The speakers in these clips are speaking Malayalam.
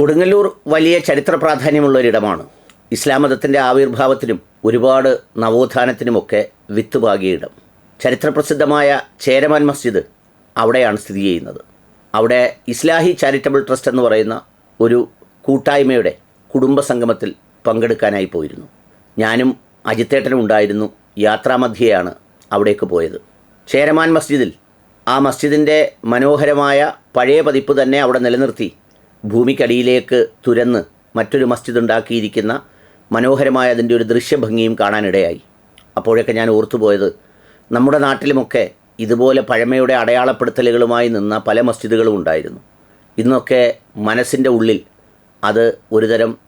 കൊടുങ്ങല്ലൂർ വലിയ ചരിത്ര പ്രാധാന്യമുള്ള ഒരിടമാണ് ഇസ്ലാം മതത്തിന്റെ ആവിർഭാവത്തിനും ഒരുപാട് നവോത്ഥാനത്തിനുമൊക്കെ വിത്തുപാകിയ ഇടം. ചരിത്രപ്രസിദ്ധമായ ചേരമാൻ മസ്ജിദ് അവിടെയാണ് സ്ഥിതി ചെയ്യുന്നത്. അവിടെ ഇസ്ലാഹി ചാരിറ്റബിൾ ട്രസ്റ്റ് എന്ന് പറയുന്ന ഒരു കൂട്ടായ്മയുടെ കുടുംബ സംഗമത്തിൽ പങ്കെടുക്കാനായി പോയിരുന്നു. ഞാനും അജിത്തേട്ടനും ഉണ്ടായിരുന്നു യാത്രാമധ്യയാണ് അവിടേക്ക് പോയത്. ചേരമാൻ മസ്ജിദിൽ ആ മസ്ജിദിന്റെ മനോഹരമായ പഴയ പതിപ്പ് തന്നെ അവിടെ നിലനിർത്തി ഭൂമിക്കടിയിലേക്ക് തുരന്ന് മറ്റൊരു മസ്ജിദ് ഉണ്ടാക്കിയിരിക്കുന്ന മനോഹരമായ അതിന്റെ ഒരു ദൃശ്യഭംഗിയും കാണാനിടയായി. അപ്പോഴൊക്കെ ഞാൻ ഓർത്തുപോയത് നമ്മുടെ നാട്ടിലുമൊക്കെ ഇതുപോലെ പഴമയുടെ അടയാളപ്പെടുത്തലുകളുമായി നിന്ന പല മസ്ജിദുകളും ഉണ്ടായിരുന്നു. ഇന്നൊക്കെ മനസ്സിന്റെ ഉള്ളിൽ അത് ഒരുതരം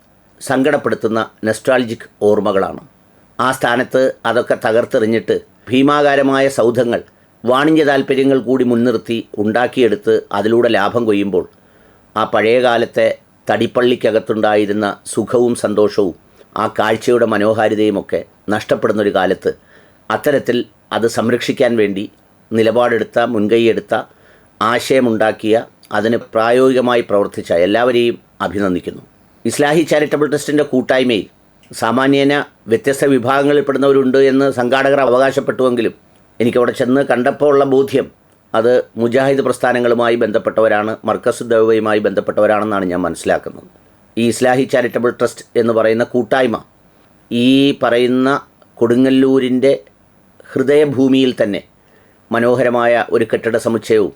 സങ്കടപ്പെടുത്തുന്ന നെസ്ട്രാൾജിക് ഓർമ്മകളാണ്. ആ സ്ഥാനത്ത് അതൊക്കെ തകർത്തെറിഞ്ഞിട്ട് ഭീമാകാരമായ സൗധങ്ങൾ വാണിജ്യ താല്പര്യങ്ങൾ കൂടി മുൻനിർത്തി ഉണ്ടാക്കിയെടുത്ത് അതിലൂടെ ലാഭം കൊയ്യുമ്പോൾ ആ പഴയകാലത്തെ തടിപ്പള്ളിക്കകത്തുണ്ടായിരുന്ന സുഖവും സന്തോഷവും ആ കാഴ്ചയുടെ മനോഹാരിതയുമൊക്കെ നഷ്ടപ്പെടുന്നൊരു കാലത്ത് അത്തരത്തിൽ അത് സംരക്ഷിക്കാൻ വേണ്ടി നിലപാടെടുത്ത മുൻകൈയെടുത്ത ആശയമുണ്ടാക്കിയ അതിന് പ്രായോഗികമായി പ്രവർത്തിച്ച എല്ലാവരെയും അഭിനന്ദിക്കുന്നു. ഇസ്ലാഹി ചാരിറ്റബിൾ ട്രസ്റ്റിന്റെ കൂട്ടായ്മയിൽ സാമാന്യേന വ്യത്യസ്ത വിഭാഗങ്ങളിൽപ്പെടുന്നവരുണ്ട് എന്ന് സംഘാടകർ അവകാശപ്പെട്ടുവെങ്കിലും എനിക്കവിടെ ചെന്ന് കണ്ടപ്പോൾ ഉള്ള ബോധ്യം അത് മുജാഹിദ് പ്രസ്ഥാനങ്ങളുമായി ബന്ധപ്പെട്ടവരാണ് മർക്കസ് ദൗവയുമായി ബന്ധപ്പെട്ടവരാണെന്നാണ് ഞാൻ മനസ്സിലാക്കുന്നത്. ഈ ഇസ്ലാഹി ചാരിറ്റബിൾ ട്രസ്റ്റ് എന്ന് പറയുന്ന കൂട്ടായ്മ ഈ പറയുന്ന കൊടുങ്ങല്ലൂരിന്റെ ഹൃദയഭൂമിയിൽ തന്നെ മനോഹരമായ ഒരു കെട്ടിട സമുച്ചയവും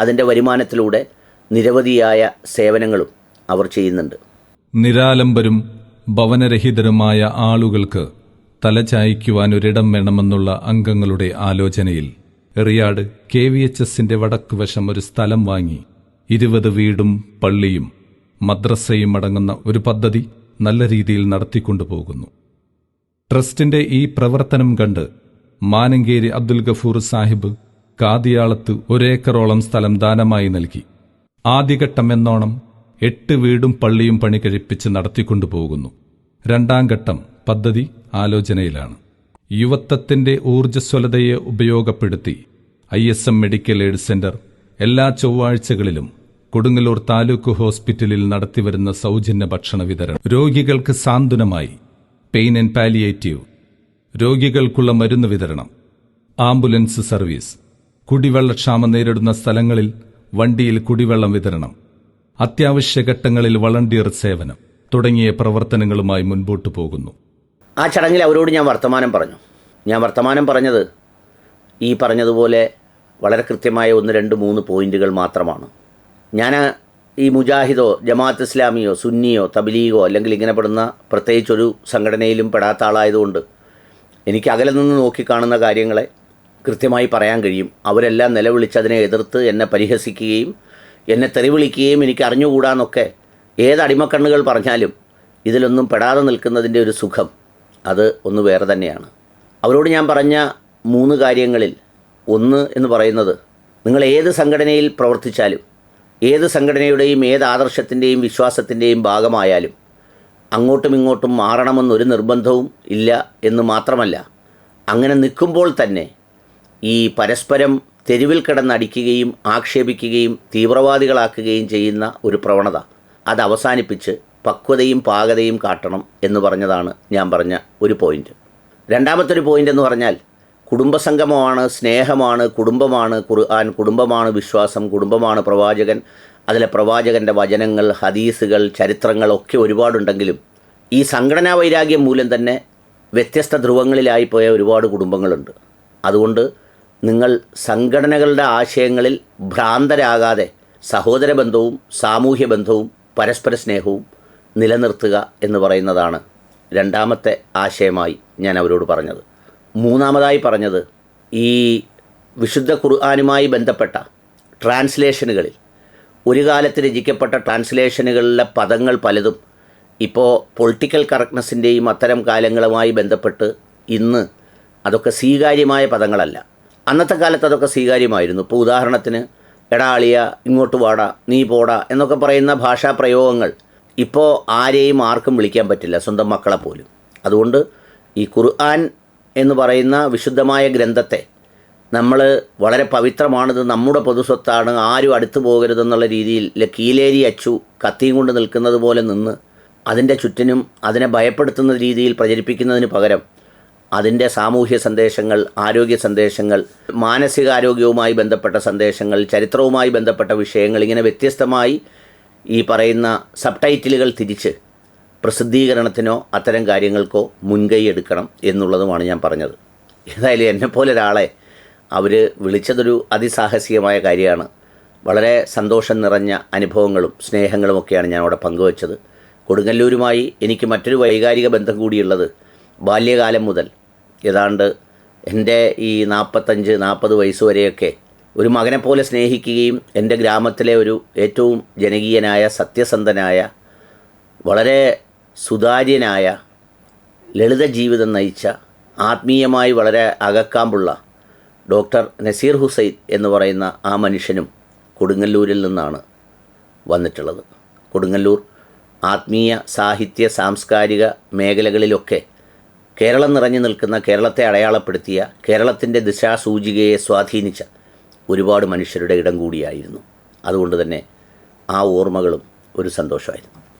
അതിന്റെ വരുമാനത്തിലൂടെ നിരവധിയായ സേവനങ്ങളും അവർ ചെയ്യുന്നുണ്ട്. നിരാലംബരും ഭവനരഹിതരുമായ ആളുകൾക്ക് തലചായ്ക്കുവാൻ ഒരിടം വേണമെന്നുള്ള അംഗങ്ങളുടെ ആലോചനയിൽ എറിയാട് കെ വി എച്ച് എസിന്റെ വടക്ക് വശം ഒരു സ്ഥലം വാങ്ങി. ഇരുപത് വീടും പള്ളിയും മദ്രസയും അടങ്ങുന്ന ഒരു പദ്ധതി നല്ല രീതിയിൽ നടത്തിക്കൊണ്ടുപോകുന്നു. ട്രസ്റ്റിന്റെ ഈ പ്രവർത്തനം കണ്ട് മാനങ്കേരി അബ്ദുൽ ഗഫൂർ സാഹിബ് കാതിയാളത്ത് ഒരേക്കറോളം സ്ഥലം ദാനമായി നൽകി. ആദ്യഘട്ടം എന്നോണം എട്ട് വീടും പള്ളിയും പണി കഴിപ്പിച്ച് നടത്തിക്കൊണ്ടുപോകുന്നു. രണ്ടാം ഘട്ടം പദ്ധതി ആലോചനയിലാണ്. യുവത്വത്തിന്റെ ഊർജസ്വലതയെ ഉപയോഗപ്പെടുത്തി. I S M medical aid centre എല്ലാ ചൊവ്വാഴ്ചകളിലും കൊടുങ്ങല്ലൂർ താലൂക്ക് ഹോസ്പിറ്റലിൽ നടത്തിവരുന്ന സൗജന്യ ഭക്ഷണ വിതരണം. രോഗികൾക്ക് സാന്ത്വനമായി പെയിൻ ആൻഡ് പാലിയേറ്റീവ്. രോഗികൾക്കുള്ള മരുന്ന് വിതരണം. Ambulance service. കുടിവെള്ളക്ഷാമം നേരിടുന്ന സ്ഥലങ്ങളിൽ വണ്ടിയിൽ കുടിവെള്ളം വിതരണം. അത്യാവശ്യ ഘട്ടങ്ങളിൽ വളണ്ടിയർ സേവനം തുടങ്ങിയ പ്രവർത്തനങ്ങളുമായി മുൻപോട്ടു പോകുന്നു. ആ ചടങ്ങിൽ അവരോട് ഞാൻ വർത്തമാനം പറഞ്ഞു. ഞാൻ വർത്തമാനം പറഞ്ഞത് ഈ പറഞ്ഞതുപോലെ വളരെ കൃത്യമായ ഒന്ന് രണ്ട് മൂന്ന് പോയിന്റുകൾ മാത്രമാണ്. ഞാൻ ഈ മുജാഹിദോ ജമാഅത്ത് ഇസ്ലാമിയോ സുന്നിയോ തബലീഗോ അല്ലെങ്കിൽ ഇങ്ങനെ പെടുന്ന പ്രത്യേകിച്ചൊരു സംഘടനയിലും പെടാത്ത ആളായതുകൊണ്ട് എനിക്ക് അകലെ നിന്ന് നോക്കിക്കാണുന്ന കാര്യങ്ങളെ കൃത്യമായി പറയാൻ കഴിയും. അവരെല്ലാം നിലവിളിച്ചതിനെ എതിർത്ത് എന്നെ പരിഹസിക്കുകയും എന്നെ തെറിവിളിക്കുകയും എനിക്ക് അറിഞ്ഞുകൂടാന്നൊക്കെ ഏത് അടിമക്കണ്ണുകൾ പറഞ്ഞാലും ഇതിലൊന്നും പെടാതെ നിൽക്കുന്നതിന്റെ ഒരു സുഖം അത് ഒന്ന് വേറെ തന്നെയാണ്. അവരോട് ഞാൻ പറഞ്ഞ മൂന്ന് കാര്യങ്ങളിൽ ഒന്ന് എന്ന് പറയുന്നത് നിങ്ങൾ ഏത് സംഘടനയിൽ പ്രവർത്തിച്ചാലും ഏത് സംഘടനയുടെയും ഏത് ആദർശത്തിന്റെയും വിശ്വാസത്തിന്റെയും ഭാഗമായാലും അങ്ങോട്ടും ഇങ്ങോട്ടും മാറണമെന്നൊരു നിർബന്ധവും ഇല്ല എന്ന് മാത്രമല്ല അങ്ങനെ നിൽക്കുമ്പോൾ തന്നെ ഈ പരസ്പരം തെരുവിൽ കിടന്നടിക്കുകയും ആക്ഷേപിക്കുകയും തീവ്രവാദികളാക്കുകയും ചെയ്യുന്ന ഒരു പ്രവണത അത് അവസാനിപ്പിച്ച് പക്വതയും പാകതയും കാട്ടണം എന്ന് പറഞ്ഞതാണ് ഞാൻ പറഞ്ഞ ഒരു പോയിന്റ് രണ്ടാമത്തെ ഒരു പോയിന്റ് എന്ന് പറഞ്ഞാൽ കുടുംബസംഗമമാണ് സ്നേഹമാണ് കുടുംബമാണ് ഖുർആൻ കുടുംബമാണ് വിശ്വാസം കുടുംബമാണ് പ്രവാചകൻ. അതിലെ പ്രവാചകന്റെ വചനങ്ങൾ ഹദീസുകൾ ചരിത്രങ്ങളൊക്കെ ഒരുപാടുണ്ടെങ്കിലും ഈ സംഘടനാ വൈരാഗ്യം മൂലം തന്നെ വ്യത്യസ്ത ധ്രുവങ്ങളിലായി പോയ ഒരുപാട് കുടുംബങ്ങളുണ്ട്. അതുകൊണ്ട് നിങ്ങൾ സംഘടനകളുടെ ആശയങ്ങളിൽ ഭ്രാന്തരാകാതെ സഹോദര ബന്ധവും സാമൂഹ്യ ബന്ധവും പരസ്പര സ്നേഹവും നിലനിർത്തുക എന്ന് പറയുന്നതാണ് രണ്ടാമത്തെ ആശയമായി ഞാൻ അവരോട് പറഞ്ഞത്. മൂന്നാമതായി പറഞ്ഞത് ഈ വിശുദ്ധ ഖുർആാനുമായി ബന്ധപ്പെട്ട ട്രാൻസ്ലേഷനുകളിൽ ഒരു കാലത്ത് രചിക്കപ്പെട്ട ട്രാൻസ്ലേഷനുകളിലെ പദങ്ങൾ പലതും ഇപ്പോൾ പൊളിറ്റിക്കൽ കറക്റ്റ്നെസ്സിന്റെയും അത്തരം കാലങ്ങളുമായി ബന്ധപ്പെട്ട് ഇന്ന് അതൊക്കെ സ്വീകാര്യമായ പദങ്ങളല്ല. അന്നത്തെ കാലത്ത് അതൊക്കെ സ്വീകാര്യമായിരുന്നു. ഇപ്പോൾ ഉദാഹരണത്തിന് എടാളിയ ഇങ്ങോട്ട് വാടാ നീ പോടാ എന്നൊക്കെ പറയുന്ന ഭാഷാ പ്രയോഗങ്ങൾ ഇപ്പോൾ ആരെയും ആർക്കും വിളിക്കാൻ പറ്റില്ല സ്വന്തം മക്കളെ പോലും. അതുകൊണ്ട് ഈ ഖുർആൻ എന്ന് പറയുന്ന വിശുദ്ധമായ ഗ്രന്ഥത്തെ നമ്മൾ വളരെ പവിത്രമാണിത് നമ്മുടെ പൊതുസ്വത്താണ് ആരും അടുത്തു പോകരുതെന്നുള്ള രീതിയിൽ കീലേരി അച്ചു കത്തിയും കൊണ്ട് നിൽക്കുന്നത് പോലെ നിന്ന് അതിന്റെ ചുറ്റിനും അതിനെ ഭയപ്പെടുത്തുന്ന രീതിയിൽ പ്രചരിപ്പിക്കുന്നതിന് പകരം അതിന്റെ സാമൂഹ്യ സന്ദേശങ്ങൾ ആരോഗ്യ സന്ദേശങ്ങൾ മാനസികാരോഗ്യവുമായി ബന്ധപ്പെട്ട സന്ദേശങ്ങൾ ചരിത്രവുമായി ബന്ധപ്പെട്ട വിഷയങ്ങൾ ഇങ്ങനെ വ്യത്യസ്തമായി ഈ പറയുന്ന സബ് ടൈറ്റിലുകൾ തിരിച്ച് പ്രസിദ്ധീകരണത്തിനോ അത്തരം കാര്യങ്ങൾക്കോ മുൻകൈ എടുക്കണം എന്നുള്ളതുമാണ് ഞാൻ പറഞ്ഞത്. ഏതായാലും എന്നെപ്പോലെ ഒരാളെ അവർ വിളിച്ചതൊരു അതിസാഹസികമായ കാര്യമാണ്. വളരെ സന്തോഷം നിറഞ്ഞ അനുഭവങ്ങളും സ്നേഹങ്ങളും സ്നേഹങ്ങളുമൊക്കെയാണ് ഞാൻ അവിടെ പങ്കുവച്ചത്. കൊടുങ്ങല്ലൂരുമായി എനിക്ക് മറ്റൊരു വൈകാരിക ബന്ധം കൂടിയുള്ളത് ബാല്യകാലം മുതൽ. ഏതാണ്ട് എന്റെ ഈ നാൽപ്പത്തഞ്ച് നാൽപ്പത് വയസ്സ് വരെയൊക്കെ ഒരു മകനെപ്പോലെ സ്നേഹിക്കുകയും എന്റെ ഗ്രാമത്തിലെ ഒരു ഏറ്റവും ജനകീയനായ സത്യസന്ധനായ വളരെ സുതാര്യനായ ലളിത ജീവിതം നയിച്ച ആത്മീയമായി വളരെ അകക്കാമ്പുള്ള ഡോക്ടർ നസീർ ഹുസൈൻ എന്ന് പറയുന്ന ആ മനുഷ്യനും കൊടുങ്ങല്ലൂരിൽ നിന്നാണ് വന്നിട്ടുള്ളത്. കൊടുങ്ങല്ലൂർ ആത്മീയ സാഹിത്യ സാംസ്കാരിക മേഖലകളിലൊക്കെ കേരളം നിറഞ്ഞു നിൽക്കുന്ന കേരളത്തെ അടയാളപ്പെടുത്തിയ കേരളത്തിന്റെ ദിശാസൂചികയെ സ്വാധീനിച്ച ഒരുപാട് മനുഷ്യരുടെ ഇടം കൂടിയായിരുന്നു. അതുകൊണ്ട് തന്നെ ആ ഓർമ്മകളും ഒരു സന്തോഷമായിരുന്നു.